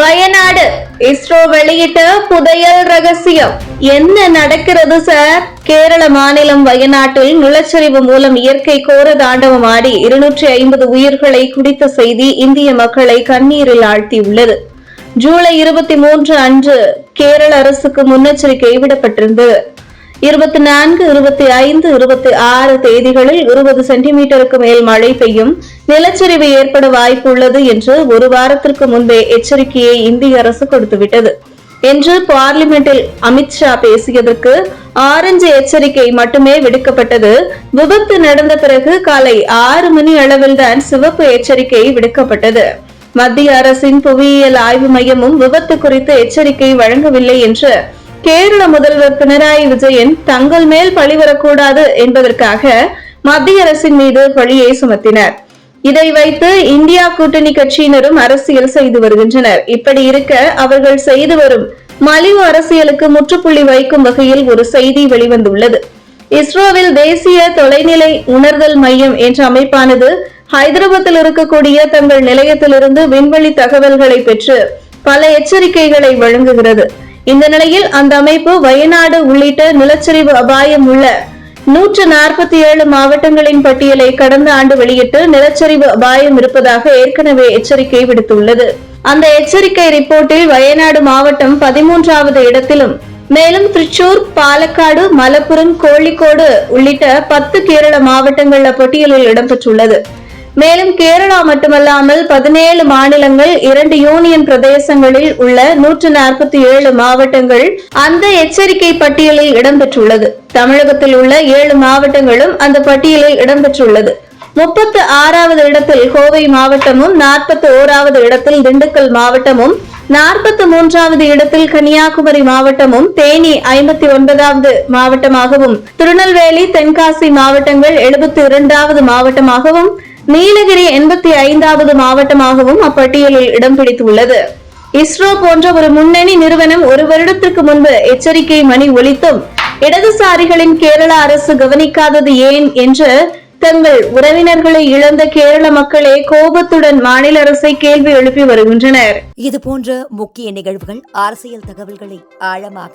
வயநாடு. இஸ்ரோ வெளியிட்ட புதையல் ரகசியம். என்ன நடக்கிறது சார்? கேரள மாநிலம் வயநாட்டில் நிலச்சரிவு மூலம் இயற்கை கோர தாண்டவம் ஆடி இருநூற்றி ஐம்பது உயிர்களை குடித்த செய்தி இந்திய மக்களை கண்ணீரில் ஆழ்த்தியுள்ளது. ஜூலை இருபத்தி மூன்று அன்று கேரள அரசுக்கு முன்னெச்சரிக்கை விடப்பட்டிருந்தது. இருபத்தி நான்கு இருபத்தி ஐந்து இருபத்தி ஆறு தேதிகளில் இருபது சென்டிமீட்டருக்கு மேல் மழை பெய்யும் நிலச்சரிவு ஏற்பட வாய்ப்பு உள்ளது என்று ஒரு வாரத்திற்கு முன்பே எச்சரிக்கையை இந்திய அரசு கொடுத்துவிட்டது. என்று பார்லிமெண்டில் அமித்ஷா பேசியதற்கு ஆரஞ்சு எச்சரிக்கை மட்டுமே விடுக்கப்பட்டது. விபத்து நடந்த பிறகு காலை ஆறு மணி அளவில்தான் சிவப்பு எச்சரிக்கை விடுக்கப்பட்டது. மத்திய அரசின் புவியியல் ஆய்வு மையமும் விபத்து குறித்து எச்சரிக்கை வழங்கவில்லை என்று கேரள முதல்வர் பினராயி விஜயன் தங்கள் மேல் பழி வரக்கூடாது என்பதற்காக மத்திய அரசின் மீது பழியை சுமத்தினர். இதை வைத்து இந்தியா கூட்டணி கட்சியினரும் அரசியல் செய்து வருகின்றனர். இப்படி இருக்க அவர்கள் செய்து வரும் மலிவு அரசியலுக்கு முற்றுப்புள்ளி வைக்கும் வகையில் ஒரு செய்தி வெளிவந்துள்ளது. இஸ்ரோவில் தேசிய தொலைநிலை உணர்தல் மையம் என்ற அமைப்பானது ஹைதராபாத்தில் இருக்கக்கூடிய தங்கள் நிலையத்திலிருந்து விண்வெளி தகவல்களை பெற்று பல எச்சரிக்கைகளை வழங்குகிறது. இந்த நிலையில் அந்த அமைப்பு வயநாடு உள்ளிட்ட நிலச்சரிவு அபாயம் உள்ள நூற்று நாற்பத்தி ஏழு மாவட்டங்களின் பட்டியலை கடந்த ஆண்டு வெளியிட்டு நிலச்சரிவு அபாயம் இருப்பதாக ஏற்கனவே எச்சரிக்கை விடுத்துள்ளது. அந்த எச்சரிக்கை ரிப்போர்ட்டில் வயநாடு மாவட்டம் பதிமூன்றாவது இடத்திலும் மேலும் திருச்சூர் பாலக்காடு மலப்புரம் கோழிக்கோடு உள்ளிட்ட பத்து கேரள மாவட்டங்கள்ல பட்டியலில் இடம்பெற்றுள்ளது. மேலும் கேரளா மட்டுமல்லாமல் பதினேழு மாநிலங்கள் இரண்டு யூனியன் பிரதேசங்களில் உள்ள நூற்று நாற்பத்தி ஏழு மாவட்டங்கள் அந்த எச்சரிக்கை பட்டியலில் இடம்பெற்றுள்ளது. தமிழகத்தில் உள்ள ஏழு மாவட்டங்களும் அந்த பட்டியலில் இடம்பெற்றுள்ளது. முப்பத்து ஆறாவது இடத்தில் கோவை மாவட்டமும் நாற்பத்தி ஓராவது இடத்தில் திண்டுக்கல் மாவட்டமும் நாற்பத்தி மூன்றாவது இடத்தில் கன்னியாகுமரி மாவட்டமும் தேனி ஐம்பத்தி ஒன்பதாவது மாவட்டமாகவும் திருநெல்வேலி தென்காசி மாவட்டங்கள் எழுபத்தி இரண்டாவது மாவட்டமாகவும் நீலகிரி எண்பத்தி ஐந்தாவது மாவட்டமாகவும் அப்பட்டியலில் இடம் பிடித்துள்ளது. இஸ்ரோ போன்ற ஒரு முன்னணி நிறுவனம் ஒரு வருடத்திற்கு முன்பு எச்சரிக்கை மணி ஒலித்தும் இடதுசாரிகளின் கேரள அரசு கவனிக்காதது ஏன் என்று தங்கள் உறவினர்களை இழந்த கேரள மக்களே கோபத்துடன் மாநில அரசை கேள்வி எழுப்பி வருகின்றனர். இது போன்ற முக்கிய நிகழ்வுகள் அரசியல் தகவல்களை ஆழமாக